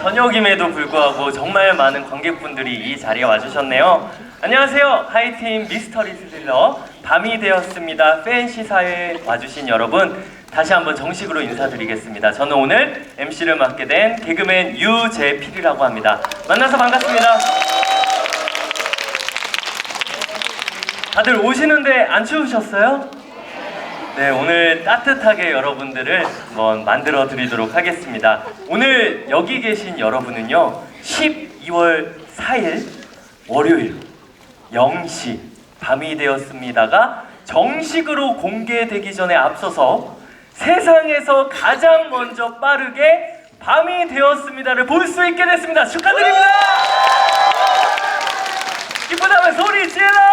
저녁임에도 불구하고 정말 많은 관객분들이 이 자리에 와주셨네요. 안녕하세요. 하이틴 미스터리 스릴러 밤이 되었습니다. 팬 시사에 와주신 여러분 다시 한번 정식으로 인사드리겠습니다. 저는 오늘 MC를 맡게 된 개그맨 유재필이라고 합니다. 만나서 반갑습니다. 다들 오시는데 안 추우셨어요? 네, 오늘 따뜻하게 여러분들을 한번 만들어 드리도록 하겠습니다. 오늘 여기 계신 여러분은요, 12월 4일 월요일 0시 밤이 되었습니다가 정식으로 공개되기 전에 앞서서 세상에서 가장 먼저 빠르게 밤이 되었습니다를 볼 수 있게 됐습니다. 축하드립니다! 기쁘다면 소리 질러!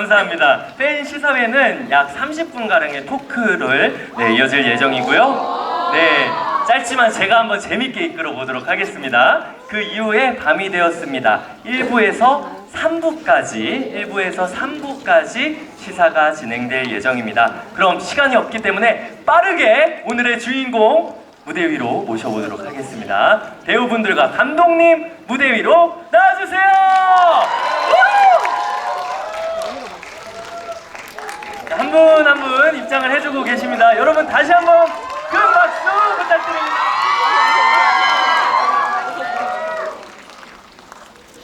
감사합니다. 팬 시사회는 약 30분 가량의 토크를 네, 이어질 예정이고요. 네, 짧지만 제가 한번 재밌게 이끌어 보도록 하겠습니다. 그 이후에 밤이 되었습니다. 1부에서 3부까지, 1부에서 3부까지 시사가 진행될 예정입니다. 그럼 시간이 없기 때문에 빠르게 오늘의 주인공 무대 위로 모셔보도록 하겠습니다. 배우분들과 감독님 무대 위로 나와주세요! 한 분 입장을 해주고 계십니다. 여러분 다시 한번 큰 박수 부탁드립니다.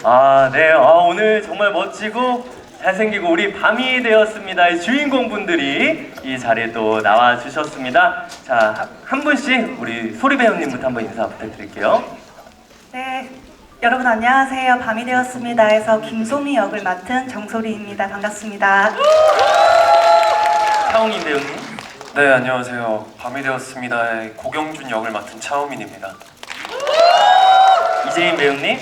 아, 네. 아, 오늘 정말 멋지고 잘생기고 우리 밤이 되었습니다의 주인공분들이 이 자리에 또 나와 주셨습니다. 자, 한 분씩 우리 소리 배우님부터 한번 인사 부탁드릴게요. 네, 여러분 안녕하세요. 밤이 되었습니다에서 김소미 역을 맡은 정소리입니다. 반갑습니다. 차홍인 배우님. 네 안녕하세요 밤이 되었습니다의 고경준 역을 맡은 차우민입니다 이재인 배우님.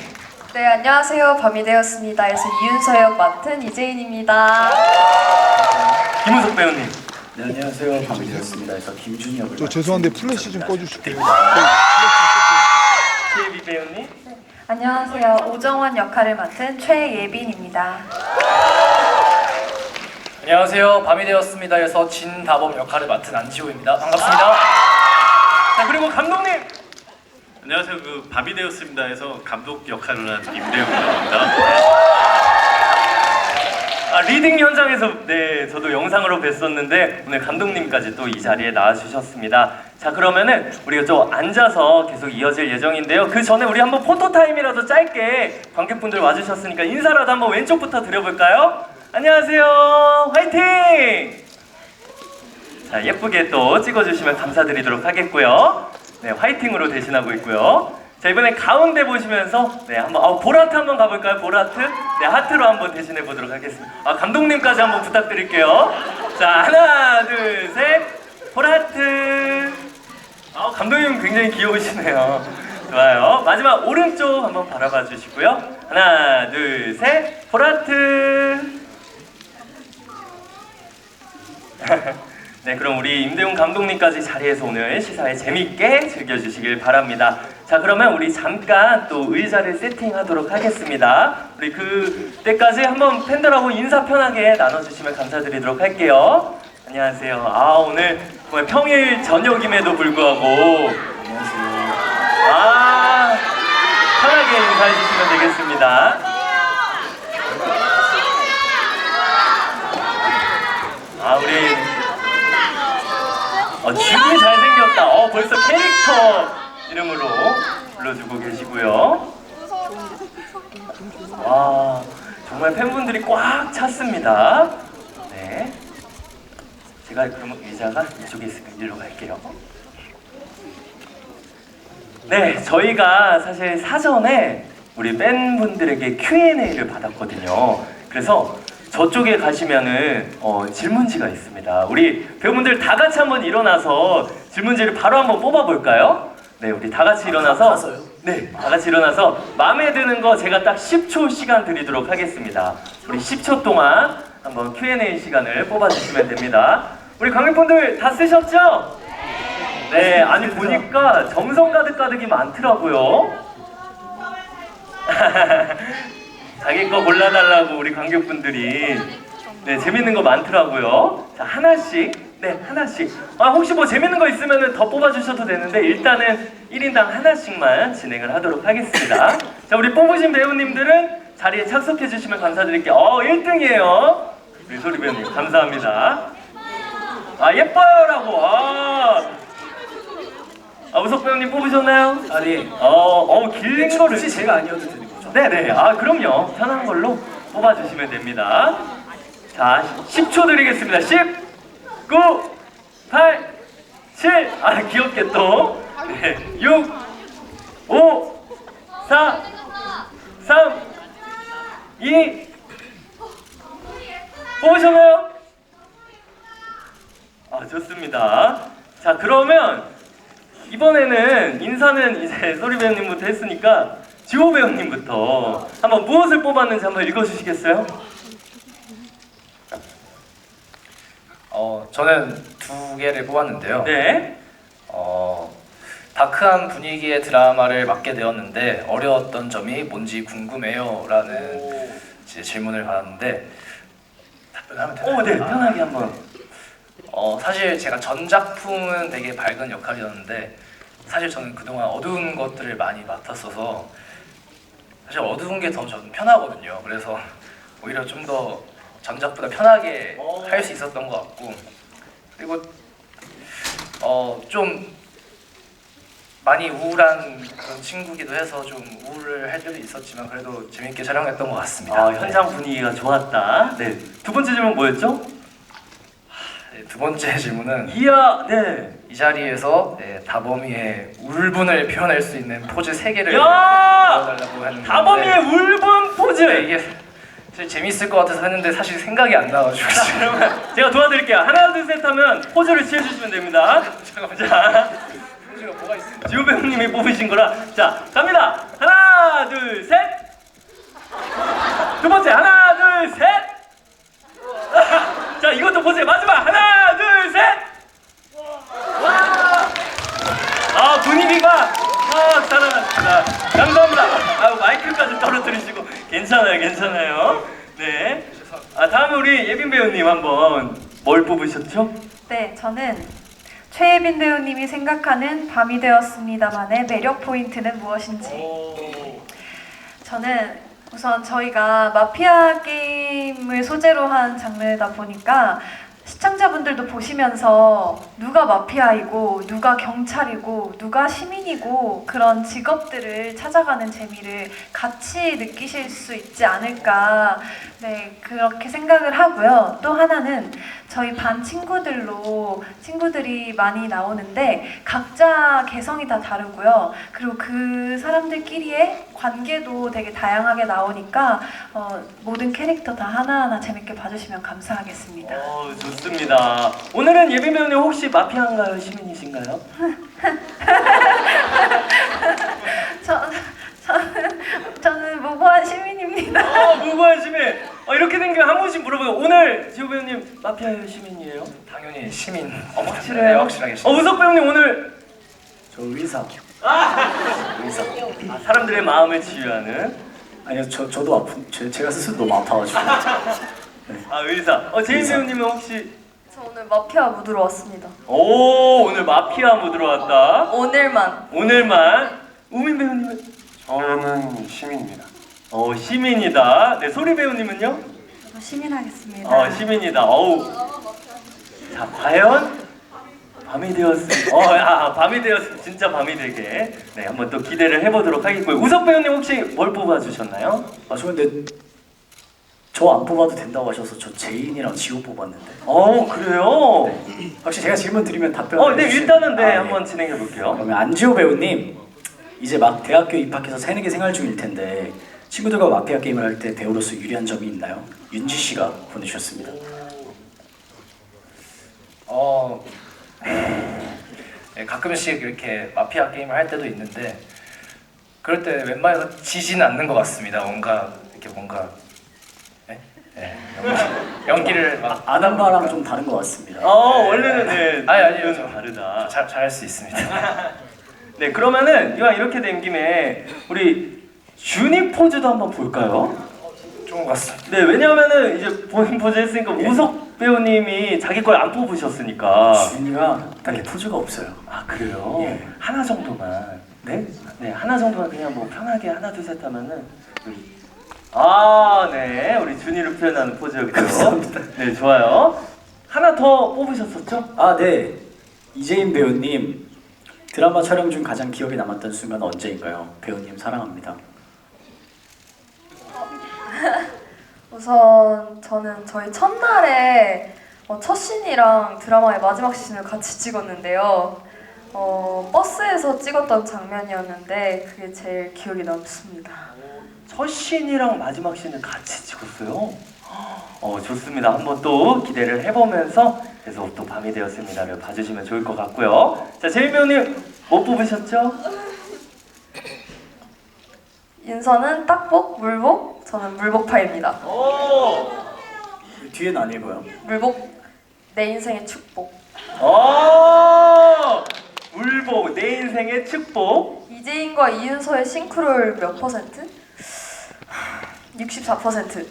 네, 안녕하세요. 밤이 되었습니다 에서 이윤서 역 맡은 이재인입니다. 김우석 배우님. 네, 안녕하세요. 밤이 되었습니다. 해서 김준이 역을 저 죄송한데 플래시 좀 꺼주실게요. 최예비 배우님. 안녕하세요. 오정원 역할을 맡은 최예빈입니다. 안녕하세요. 밤이 되었습니다에서 진다범 역할을 맡은 안지호입니다. 반갑습니다. 자, 그리고 감독님. 안녕하세요. 그 밤이 되었습니다에서 감독 역할을 한 임대웅입니다. 아, 리딩 현장에서 네 저도 영상으로 뵀었는데 오늘 감독님까지 또 이 자리에 나와주셨습니다. 자 그러면은 우리가 좀 앉아서 계속 이어질 예정인데요. 그 전에 우리 한번 포토 타임이라도 짧게 관객분들 와주셨으니까 인사라도 한번 왼쪽부터 드려볼까요? 안녕하세요. 화이팅! 자 예쁘게 또 찍어주시면 감사드리도록 하겠고요. 네 화이팅으로 대신하고 있고요. 자 이번에 가운데 보시면서 네 한번 아, 보라트 한번 가볼까요? 보라트 네 하트로 한번 대신해 보도록 하겠습니다. 아 감독님까지 한번 부탁드릴게요. 자 하나 둘 셋 보라트. 아 감독님 굉장히 귀여우시네요. 좋아요. 마지막 오른쪽 한번 바라봐 주시고요. 하나 둘 셋 보라트. 네, 그럼 우리 임대웅 감독님까지 자리에서 오늘 시사회 재밌게 즐겨주시길 바랍니다. 자, 그러면 우리 잠깐 또 의자를 세팅하도록 하겠습니다. 우리 그때까지 한번 팬들하고 인사 편하게 나눠주시면 감사드리도록 할게요. 안녕하세요. 아, 오늘 정말 평일 저녁임에도 불구하고 안녕하세요. 아, 편하게 인사해 주시면 되겠습니다. 아, 우리 어, 진이 잘생겼다. 어, 벌써 캐릭터 이름으로 불러주고 계시고요. 와, 정말 팬분들이 꽉 찼습니다. 네. 제가 그러면 의자가 이쪽에 있으니까 일로 갈게요. 네, 저희가 사실 사전에 우리 팬분들에게 Q&A를 받았거든요. 그래서 저쪽에 가시면은 어, 질문지가 있습니다. 우리 배우분들 다 같이 한번 일어나서 질문지를 바로 한번 뽑아볼까요? 네, 우리 다 같이 일어나서 네, 다 같이 일어나서 마음에 드는 거 제가 딱 10초 시간 드리도록 하겠습니다. 우리 10초 동안 한번 Q&A 시간을 뽑아주시면 됩니다. 우리 관객분들 다 쓰셨죠? 네, 아니 보니까 정성 가득 가득이 많더라고요. 자기 거 골라달라고 우리 관객분들이 네 재밌는 거 많더라고요. 자 하나씩 네, 하나씩. 아, 혹시 뭐 재밌는 거 있으면 더 뽑아주셔도 되는데, 일단은 1인당 하나씩만 진행을 하도록 하겠습니다. 자, 우리 뽑으신 배우님들은 자리에 착석해 주시면 감사드릴게요. 어, 1등이에요. 우리 소리 배우님, 감사합니다. 아, 예뻐요라고. 아, 아 우석 배우님 뽑으셨나요? 아니 어, 어, 길린 거를. 혹시 제가 아니어도 거죠? 네네. 아, 그럼요. 편한 걸로 뽑아주시면 됩니다. 자, 10초 드리겠습니다. 10, 9, 8, 7, 아, 귀엽게 또. 네, 6, 5, 4, 3, 2, 뽑으셨나요? 아, 좋습니다. 자, 그러면 이번에는 인사는 이제 소리 배우님부터 했으니까 지호 배우님부터 한번 무엇을 뽑았는지 한번 읽어주시겠어요? 어 저는 두 개를 뽑았는데요. 네. 어 다크한 분위기의 드라마를 맡게 되었는데 어려웠던 점이 뭔지 궁금해요라는 이제 질문을 받았는데 답변하면 되나요? 오, 네, 편하게 한번. 어 사실 제가 전 작품은 되게 밝은 역할이었는데 사실 저는 그동안 어두운 것들을 많이 맡았어서 사실 어두운 게 더 저는 편하거든요. 그래서 오히려 좀 더 전작보다 편하게 어. 할수 있었던 것 같고 그리고 어 좀 많이 우울한 그런 친구기도 해서 좀 우울을 할 때도 있었지만 그래도 재밌게 촬영했던 것 같습니다. 아, 현장 분위기가 좋았다. 네. 두 번째 질문 뭐였죠? 네, 두 번째 질문은 이야, 네. 이 자리에서 네, 다범이의 울분을 표현할 수 있는 포즈 세 개를 야! 보여달라고 하는 다범이의 울분 포즈. 네, 이게 사실 재밌을 것 같아서 했는데 사실 생각이 안 나가지고 그러면 제가 도와드릴게요. 하나, 둘, 셋 하면 포즈를 취해주시면 됩니다. 자, 포즈가 뭐가 있습니다. 지호 배우님이 뽑으신 거라. 자, 갑니다. 하나, 둘, 셋. 두 번째, 하나, 둘, 셋. 자, 이것도 보세요. 마지막, 하나, 둘, 셋. 아, 분위기가 확 살아났습니다. 감사합니다. 아, 마이크까지 떨어뜨리시고 괜찮아요, 괜찮아요. 네. 아, 다음에 우리 예빈 배우님 한번 뭘 뽑으셨죠? 네, 저는 최예빈 배우님이 생각하는 밤이 되었습니다만의 매력 포인트는 무엇인지. 저는 우선 저희가 마피아 게임을 소재로 한 장르다 보니까 시청자분들도 보시면서 누가 마피아이고 누가 경찰이고 누가 시민이고 그런 직업들을 찾아가는 재미를 같이 느끼실 수 있지 않을까. 네 그렇게 생각을 하고요. 또 하나는 저희 반 친구들로 친구들이 많이 나오는데 각자 개성이 다 다르고요 그리고 그 사람들끼리의 관계도 되게 다양하게 나오니까 어, 모든 캐릭터 다 하나하나 재밌게 봐주시면 감사하겠습니다. 어, 좋습니다. 오늘은 배우님 혹시 마피아인가요? 시민이신가요? 저, 저는, 저는 무고한 시민입니다. 아, 무고한 시민. 어, 이렇게 된 김에 한 분씩 물어봐요. 오늘 지호 배우님 마피아예요, 시민이에요? 당연히 시민 어, 확실해요? 네, 확실하게 어, 시민. 우석 배우님 오늘 저 의사. 의사. 아, 사람들의 마음을 치유하는 아니요, 저 저도 아픈. 제, 제가 스스로 너무 아파가지고. 아 의사. 어, 제인 의사. 배우님은 혹시 저 오늘 마피아 무드로 왔습니다. 오 오늘 마피아 모드로 왔다. 오늘만 오늘만 우민 배우님은 저는 시민입니다. 어 시민이다. 네 소리 배우님은요? 저도 시민하겠습니다. 어 시민이다. 어우. 자 과연 밤이 되었음. 어, 아, 밤이 되었음. 진짜 밤이 되게. 네, 한번 또 기대를 해보도록 하겠고요. 우석 배우님 혹시 뭘 뽑아주셨나요? 아, 저 근데 저 안 뽑아도 된다고 하셔서 저 제인이랑 지호 뽑았는데. 어, 그래요? 혹시 제가 질문 드리면 답변? 어, 네, 일단은 네, 아, 한번 진행해 볼게요. 그러면 안지호 배우님 이제 막 대학교 입학해서 새내기 생활 중일 텐데 친구들과 마피아 게임을 할 때 배우로서 유리한 점이 있나요? 윤지 씨가 보내주셨습니다. 어 네, 가끔씩 이렇게 마피아 게임을 할 때도 있는데 그럴 때 웬만해서 지지는 않는 것 같습니다. 뭔가 이렇게 뭔가 네? 네, 연기, 연기를 막 아담바랑 좀 다른 것 같습니다. 어, 원래는 네, 아니, 아니요, 좀 저- 다르다. 잘 잘 할 수 있습니다. 네, 그러면 이왕 이렇게 된 김에 우리 주니 포즈도 한번 볼까요? 좋은 것 같습니다. 네, 왜냐하면은 이제 본인 포즈 했으니까 우석 배우님이 자기 걸 안 뽑으셨으니까. 준이가 딱히 포즈가 없어요. 아 그래요? 예. 하나 정도만. 네? 네, 하나 정도만 그냥 뭐 편하게 하나 둘 셋 하면은 우리 아, 네, 우리 준이를 표현하는 포즈였고요. 감사합니다. 네, 좋아요. 하나 더 뽑으셨었죠? 아, 네. 이재인 배우님 드라마 촬영 중 가장 기억에 남았던 순간 언제인가요? 배우님 사랑합니다. 우선 저는 저희 첫날에 어, 첫 씬이랑 드라마의 마지막 씬을 같이 찍었는데요. 어, 버스에서 찍었던 장면이었는데 그게 제일 기억에 남습니다. 첫 씬이랑 마지막 씬을 같이 찍었어요. 어 좋습니다. 한번 또 기대를 해보면서 계속 또 밤이 되었습니다를 봐주시면 좋을 것 같고요. 자 제일 배우님 뭐 뽑으셨죠? 윤서는 딱복, 물복, 저는 물복파입니다. 오, 뒤에는 안 읽어요. 물복, 내 인생의 축복. 오, 울복 내 인생의 축복. 이재인과 이윤서의 싱크로율 몇 퍼센트? 64%.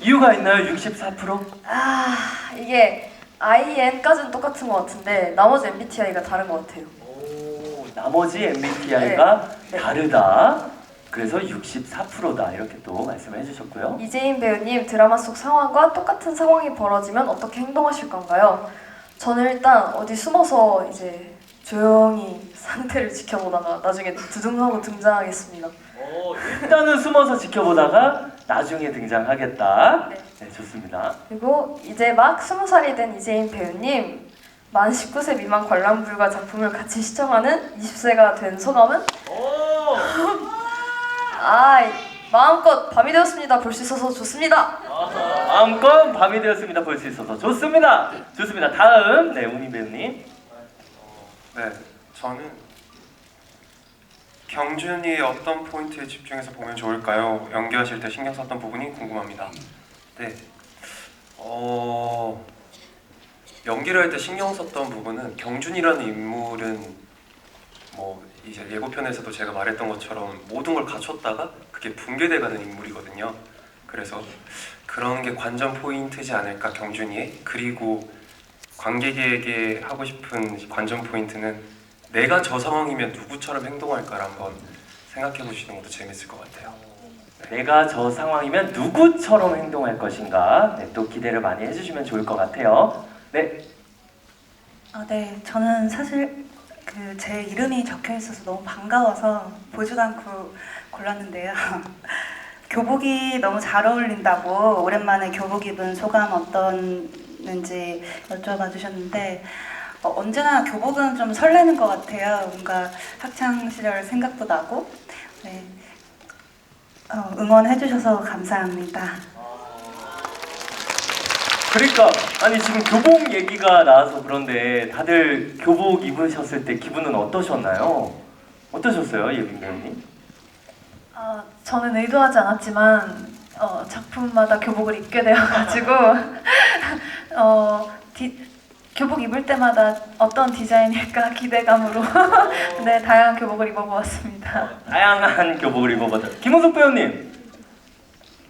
이유가 있나요? 64%? 아 이게 IN까지는 똑같은 것 같은데 나머지 MBTI가 다른 것 같아요. 오, 나머지 MBTI가 네. 다르다. 그래서 64%다 이렇게 또 말씀을 해주셨고요. 이재인 배우님 드라마 속 상황과 똑같은 상황이 벌어지면 어떻게 행동하실 건가요? 저는 일단 어디 숨어서 이제 조용히 상태를 지켜보다가 나중에 두둥하고 등장하겠습니다. 오, 일단은 숨어서 지켜보다가 나중에 등장하겠다. 네. 네, 좋습니다. 그리고 이제 막 스무 살이 된 이재인 배우님 만 19세 미만 관람 불가 작품을 같이 시청하는 20세가 된 소감은? 오, 아 마음껏 밤이 되었습니다. 볼 수 있어서 좋습니다. 마음껏 밤이 되었습니다. 볼 수 있어서 좋습니다. 좋습니다. 다음 네 우니 배우님. 네, 저는 경준이 어떤 포인트에 집중해서 보면 좋을까요? 연기하실 때 신경 썼던 부분이 궁금합니다. 네, 어 연기를 할 때 신경 썼던 부분은 경준이라는 인물은 뭐 이제 예고편에서도 제가 말했던 것처럼 모든 걸 갖췄다가 그게 붕괴돼가는 인물이거든요. 그래서 그런 게 관전 포인트지 않을까 경준이의 그리고 관객에게 하고 싶은 관전 포인트는 내가 저 상황이면 누구처럼 행동할까를 한번 생각해 보시는 것도 재밌을 것 같아요. 내가 저 상황이면 누구처럼 행동할 것인가? 네, 또 기대를 많이 해주시면 좋을 것 같아요. 네, 아, 네. 저는 사실 그 제 이름이 적혀 있어서 너무 반가워서 보지도 않고 골랐는데요. 교복이 너무 잘 어울린다고 오랜만에 교복 입은 소감 어떻는지 여쭤봐 주셨는데 어, 언제나 교복은 좀 설레는 것 같아요. 뭔가 학창 시절 생각도 나고 네. 어, 응원해 주셔서 감사합니다. 그러니까 아니 지금 교복 얘기가 나와서 그런데 다들 교복 입으셨을 때 기분은 어떠셨나요? 어떠셨어요, 예빈 배우님? 어, 저는 의도하지 않았지만 어, 작품마다 교복을 입게 되어가지고 어, 디, 교복 입을 때마다 어떤 디자인일까 기대감으로 네 다양한 교복을 입어보았습니다. 다양한 교복을 입어봤다. 김은석 배우님,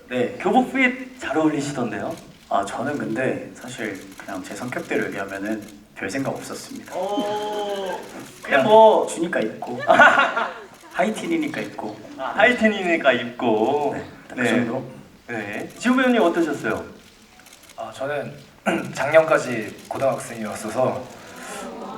네. 교복 핏 잘 어울리시던데요? 아, 저는 근데 사실 그냥 제 성격대로 얘기하면은 별 생각 없었습니다. 오, 그냥 뭐 주니까 입고 하이틴이니까 입고 아, 하이틴이니까 입고. 네, 딱그 정도. 네. 지우 배우님 어떠셨어요? 아 저는 작년까지 고등학생이었어서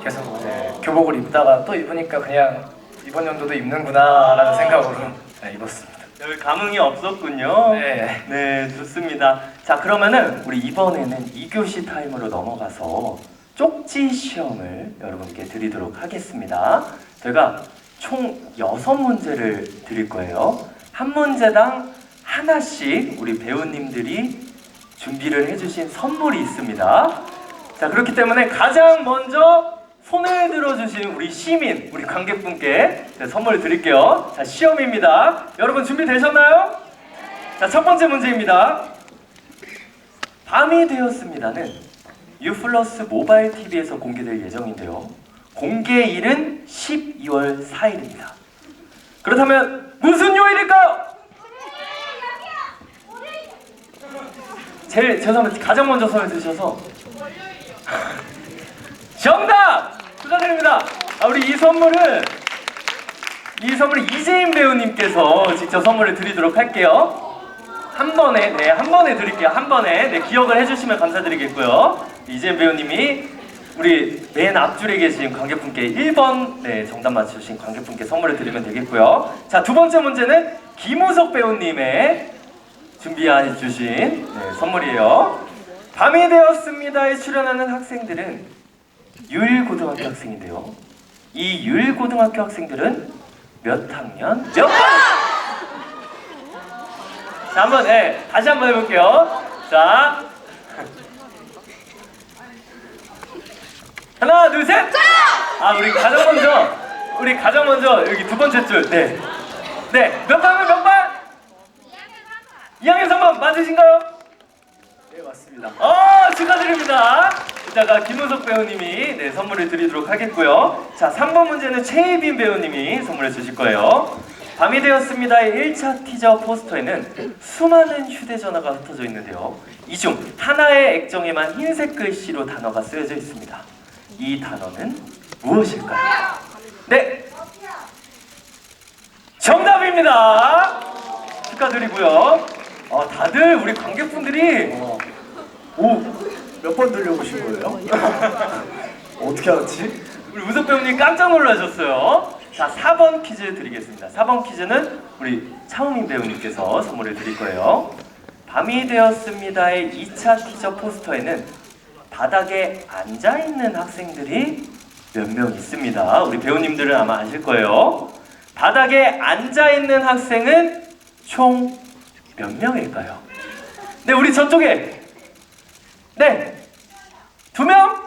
계속 이제 교복을 입다가 또 입으니까 그냥 이번 연도도 입는구나라는 생각으로 네, 입었습니다. 별 감흥이 없었군요. 네. 네, 좋습니다. 자, 그러면은 우리 이번에는 2교시 타임으로 넘어가서 쪽지 시험을 여러분께 드리도록 하겠습니다. 저희가 총 6문제를 드릴 거예요. 한 문제당 하나씩 우리 배우님들이 준비를 해주신 선물이 있습니다. 자, 그렇기 때문에 가장 먼저 손을 들어주신 우리 시민, 우리 관객분께 네, 선물을 드릴게요. 자, 시험입니다. 여러분 준비되셨나요? 자, 첫 번째 문제입니다. 밤이 되었습니다는 유플러스 모바일 TV에서 공개될 예정인데요. 공개일은 12월 4일입니다. 그렇다면 무슨 요일일까요? 제일 죄송합니다. 가장 먼저 손을 드셔서 정답 축하드립니다. 아, 우리 이 선물은 이 선물 이재인 배우님께서 직접 선물을 드리도록 할게요. 한 번에 네 한 번에 드릴게요. 한 번에 네 기억을 해주시면 감사드리겠고요. 이재인 배우님이 우리 맨 앞줄에 계신 관객분께 1번 네 정답 맞추신 관객분께 선물을 드리면 되겠고요. 자 두 번째 문제는 김우석 배우님의 준비해 주신 네, 선물이에요. 밤이 되었습니다에 출연하는 학생들은 율고등학교 학생인데요. 이 율고등학교 학생들은 몇 학년 몇 반? 자 한번 네, 다시 한번 해볼게요. 자 하나 둘 셋. 아 우리 가장 먼저 우리 가장 먼저 여기 두 번째 줄 네. 네, 몇 반은 몇 반? 2학년 3반 맞으신가요? 네 맞습니다. 어 축하드립니다. 이따가 김우석 배우님이 네, 선물을 드리도록 하겠고요. 자 3번 문제는 최혜빈 배우님이 선물해 주실 거예요. 밤이 되었습니다의 1차 티저 포스터에는 수많은 휴대전화가 흩어져 있는데요. 이 중 하나의 액정에만 흰색 글씨로 단어가 쓰여져 있습니다. 이 단어는 무엇일까요? 네. 정답입니다. 축하드리고요. 어, 다들 우리 관객분들이 어, 오몇번 들려보신 거예요? 어떻게 알았지? 우리 우석 배우님 깜짝 놀라셨어요. 자, 4번 퀴즈 드리겠습니다. 4번 퀴즈는 우리 차우민 배우님께서 선물을 드릴 거예요. 밤이 되었습니다의 2차 티저 포스터에는 바닥에 앉아 있는 학생들이 몇 명 있습니다. 우리 배우님들은 아마 아실 거예요. 바닥에 앉아 있는 학생은 총 몇 명일까요? 네, 우리 저쪽에 네, 두 명?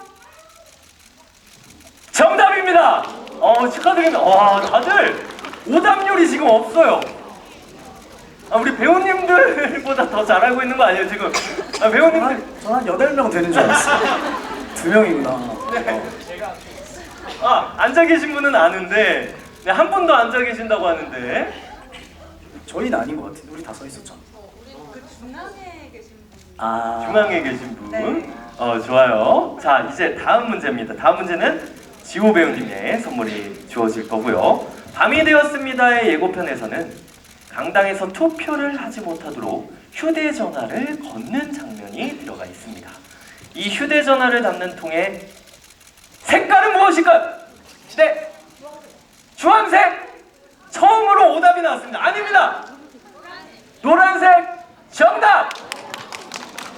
정답입니다. 어 축하드립니다. 와 다들 오답률이 지금 없어요. 아, 우리 배우님들보다 더 잘하고 있는 거 아니에요 지금? 아, 배우님들 저한 8명 되는 줄 알았어요. 두 명이구나. 어. 아 앉아 계신 분은 아는데 네, 한 분도 앉아 계신다고 하는데 저희는 아닌 것 같은데 우리 다 서 있었잖아. 아 중앙에 계신 분. 어 좋아요. 자 이제 다음 문제입니다. 다음 문제는 지호 배우님의 선물이 주어질 거고요. 밤이 되었습니다의 예고편에서는 강당에서 투표를 하지 못하도록 휴대전화를 걷는 장면이 들어가 있습니다. 이 휴대전화를 담는 통의 색깔은 무엇일까요? 네, 주황색. 처음으로 오답이 나왔습니다. 아닙니다. 노란색 정답.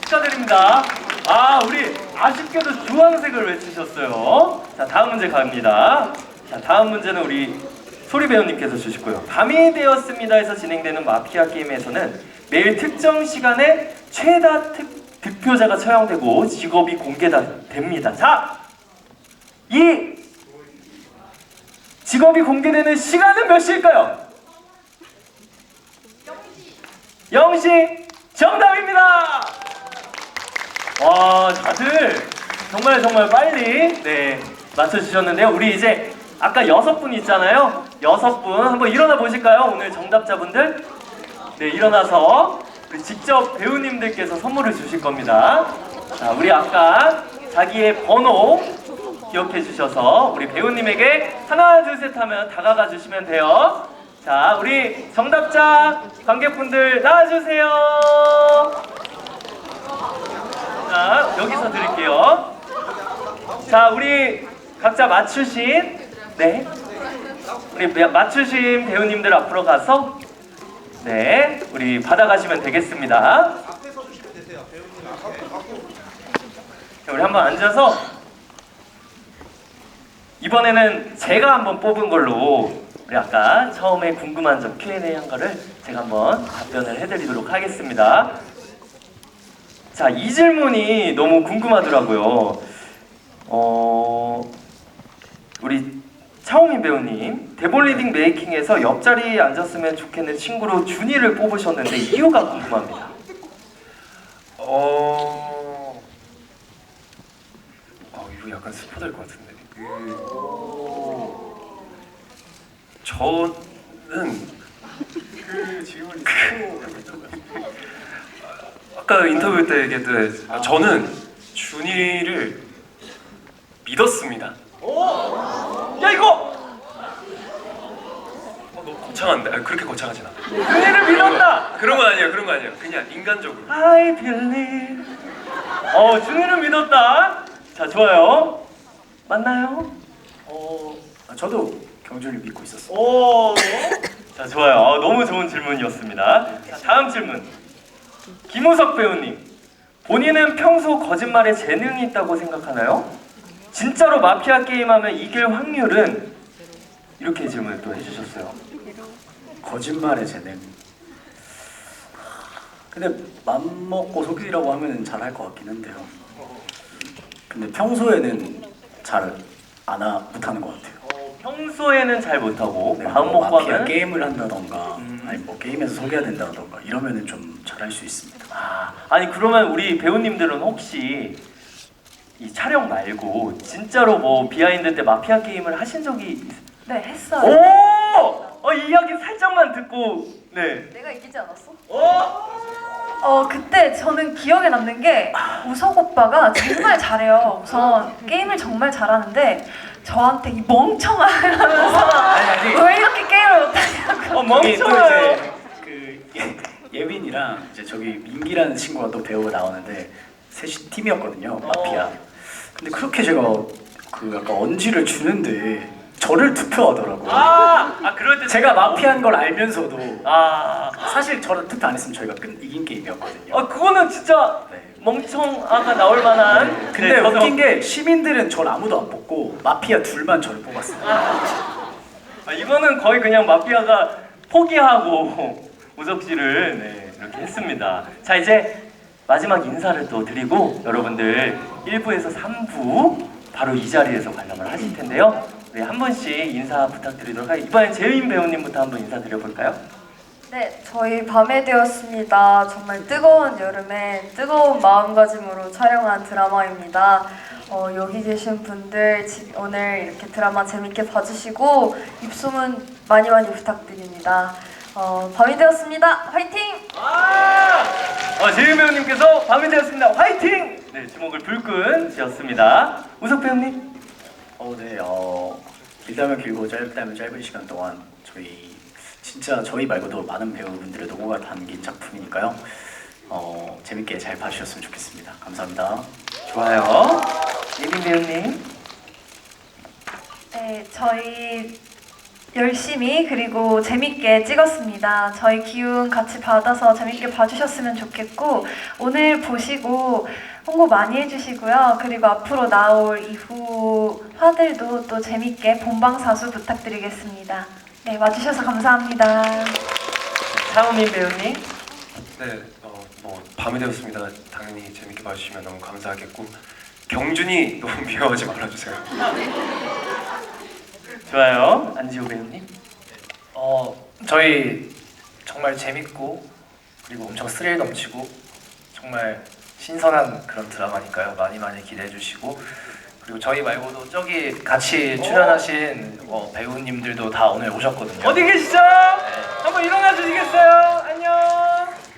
축하드립니다. 아, 우리 아쉽게도 주황색을 외치셨어요. 자, 다음 문제 갑니다. 자, 다음 문제는 우리 소리 배우님께서 주시고요. 밤이 되었습니다에서 진행되는 마피아 게임에서는 매일 특정 시간에 최다 특, 득표자가 처형되고 직업이 공개됩니다. 자, 이 직업이 공개되는 시간은 몇 시일까요? 0시 정답입니다. 와 다들 정말 정말 빨리 네 맞춰주셨는데요. 우리 이제 아까 여섯 분 있잖아요. 여섯 분 한번 일어나 보실까요? 오늘 정답자분들 네 일어나서 우리 직접 배우님들께서 선물을 주실 겁니다. 자 우리 아까 자기의 번호 기억해 주셔서 우리 배우님에게 하나 둘 셋 하면 다가가 주시면 돼요. 자 우리 정답자 관객분들 나와주세요. 자, 여기서 드릴게요. 자, 우리 각자 맞추신 네. 우리 맞추신 배우님들 앞으로 가서 네, 우리 받아가시면 되겠습니다. 자, 우리 한번 앉아서 이번에는 제가 한번 뽑은 걸로 우리 아까 처음에 궁금한 점 Q&A 한 거를 제가 한번 답변을 해드리도록 하겠습니다. 자, 이 질문이 너무 궁금하더라고요. 어, 우리 차오민 배우님, 대본 리딩 메이킹에서 옆자리에 앉았으면 좋겠는 친구로 준이를 뽑으셨는데 이유가 궁금합니다. 어... 어 이거 약간 스포 될것 같은데 그... 저는 그 질문이 그... 아까 인터뷰 때 얘기했듯 아, 저는 준이를 믿었습니다. 야 이거 어, 너무 거창한데 아, 그렇게 거창하진 않아. 준이를 믿었다. 그런 건 아니에요. 그런 건 아니에요. 그냥 인간적으로. I believe. 어 준이를 믿었다. 자 좋아요. 맞나요? 어, 저도 경준을 믿고 있었어요. 오. 자 좋아요. 어, 너무 좋은 질문이었습니다. 자, 다음 질문. 김우석 배우님. 본인은 평소 거짓말에 재능이 있다고 생각하나요? 진짜로 마피아 게임하면 이길 확률은 이렇게 질문을 또 해주셨어요. 거짓말의 재능. 근데 맘 먹고 속이라고 하면은 잘할 것 같긴 한데요. 근데 평소에는 잘안 하, 못하는 것 같아요. 어, 평소에는 잘 못하고 네, 마음 뭐 먹고 마피아 하면 게임을 한다던가 음. 아니 뭐 게임에서 속여야 된다던가 이러면은 좀 잘할 수 있습니다. 아, 아니 그러면 우리 배우님들은 혹시 이 촬영 말고 진짜로 뭐 비하인드 때 마피아 게임을 하신 적이 있... 네 했어요. 오! 어, 이 이야기 살짝만 듣고 네. 내가 이기지 않았어? 어? 어 그때 저는 기억에 남는 게 우석 오빠가 정말 잘해요. 우선 게임을 정말 잘하는데 저한테 이 멍청아 이러면서 아니. 왜 이렇게 게임을 못하냐고. 어, 또 멍청해요. 이제 그 예- 예빈이랑 이제 저기 민기라는 친구가 또 배우가 나오는데 셋이 팀이었거든요 마피아. 근데 그렇게 제가 그 약간 언지를 주는데 저를 투표하더라고요. 아, 아 그럴 때 제가 마피아인 걸 알면서도 아, 사실 저를 투표 안 했으면 저희가 끝, 이긴 게임이었거든요. 어 그거는 진짜 네. 멍청아가 나올 만한. 근데 네, 저도- 웃긴 게 시민들은 절 아무도 안 뽑고 마피아 둘만 저를 뽑았어요. 아, 이거는 거의 그냥 마피아가 포기하고 우석 씨를 네, 이렇게 했습니다. 자 이제 마지막 인사를 또 드리고 여러분들 1부에서 3부 바로 이 자리에서 관람을 하실 텐데요. 우리 한 분씩 인사 부탁드리도록 하겠습니다. 이번엔 재윤 배우님부터 한번 인사드려 볼까요? 네, 저희 밤에 되었습니다. 정말 뜨거운 여름에 뜨거운 마음가짐으로 촬영한 드라마입니다. 어, 여기 계신 분들 지- 오늘 이렇게 드라마 재밌게 봐주시고 입소문 많이 많이 부탁드립니다. 어, 밤이 되었습니다. 화이팅! 아, 어, 재윤 배우님께서 밤이 되었습니다. 화이팅! 네, 주목을 불끈 지었습니다. 우석 배우님. 어, 네. 어, 길다면 길고 짧다면 짧은 시간 동안 저희 진짜 저희 말고도 많은 배우분들의 노고가 담긴 작품이니까요. 어, 재밌게 잘 봐주셨으면 좋겠습니다. 감사합니다. 좋아요. 예빈 배우님. 네, 저희 열심히 그리고 재밌게 찍었습니다. 저희 기운 같이 받아서 재밌게 봐주셨으면 좋겠고 오늘 보시고 홍보 많이 해주시고요. 그리고 앞으로 나올 이후 화들도 또 재밌게 본방사수 부탁드리겠습니다. 네, 와주셔서 감사합니다. 차우민 배우님. 네, 어, 뭐 밤이 되었습니다. 당연히 재밌게 봐주시면 너무 감사하겠고 경준이 너무 미워하지 말아주세요. 좋아요. 안지호 배우님. 어 저희 정말 재밌고 그리고 엄청 스릴 넘치고 정말 신선한 그런 드라마니까요. 많이 많이 기대해 주시고 그리고 저희 말고도 저기 같이 출연하신 어, 배우님들도 다 오늘 오셨거든요. 어디 계시죠? 한번 일어나 주시겠어요? 안녕.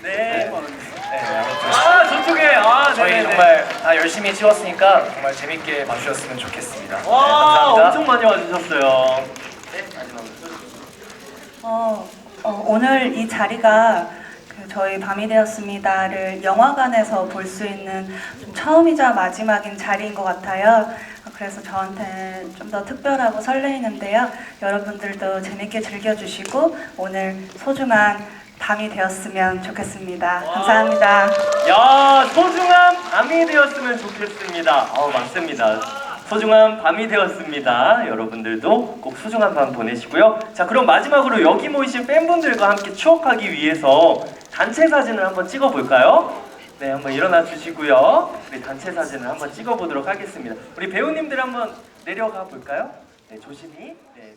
네. 네, 아무튼 아 저쪽에. 아 저희 네네네. 정말 다 열심히 찍었으니까 정말 재밌게 봐주셨으면 좋겠습니다. 네, 와 감사합니다. 엄청 많이 와주셨어요. 네 마지막으로. 어, 어, 오늘 이 자리가 그 저희 밤이 되었습니다를 영화관에서 볼 수 있는 좀 처음이자 마지막인 자리인 것 같아요. 그래서 저한테 좀 더 특별하고 설레이는데요. 여러분들도 재밌게 즐겨주시고 오늘 소중한 밤이 되었으면 좋겠습니다. 감사합니다. 야 소중한 밤이 되었으면 좋겠습니다. 어 맞습니다. 소중한 밤이 되었습니다. 여러분들도 꼭 소중한 밤 보내시고요. 자 그럼 마지막으로 여기 모이신 팬분들과 함께 추억하기 위해서 단체 사진을 한번 찍어볼까요? 네 한번 일어나 주시고요. 우리 단체 사진을 한번 찍어보도록 하겠습니다. 우리 배우님들 한번 내려가 볼까요? 네 조심히. 네.